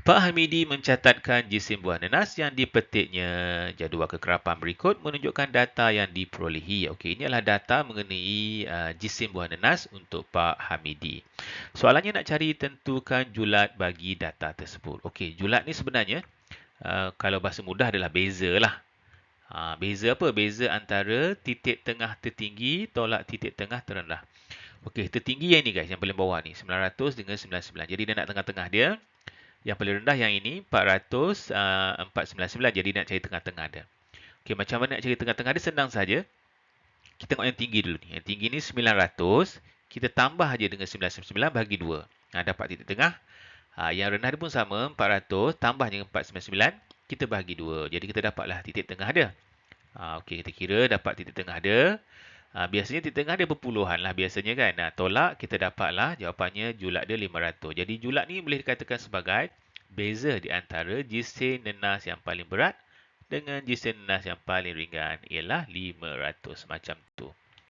Pak Hamidi mencatatkan jisim buah nenas yang dipetiknya. Jadual kekerapan berikut menunjukkan data yang diperolehi. Okey, ini adalah data mengenai uh, jisim buah nenas untuk Pak Hamidi. Soalannya nak cari tentukan julat bagi data tersebut. Okey, julat ni sebenarnya uh, kalau bahasa mudah adalah beza lah. Uh, beza apa? Beza antara titik tengah tertinggi tolak titik tengah terendah. Okey, tertinggi yang ini guys, yang paling bawah ni. 900 dengan 99. Jadi dia nak tengah-tengah dia. Yang paling rendah yang ini 400 uh, 499 jadi nak cari tengah-tengah dia. Okey macam mana nak cari tengah-tengah dia senang saja. Kita tengok yang tinggi dulu ni. Yang tinggi ni 900, kita tambah aja dengan 99 bagi 2. Ha, dapat titik tengah. Ha, yang rendah dia pun sama 400 tambah dengan 499 kita bagi 2. Jadi kita dapatlah titik tengah dia. Ha, okey kita kira dapat titik tengah dia. Ha, biasanya titik tengah dia berpuluhan lah biasanya kan. Nah, tolak kita dapatlah jawapannya julat dia 500. Jadi julat ni boleh dikatakan sebagai beza di antara jisim nenas yang paling berat dengan jisim nenas yang paling ringan ialah 500 macam tu.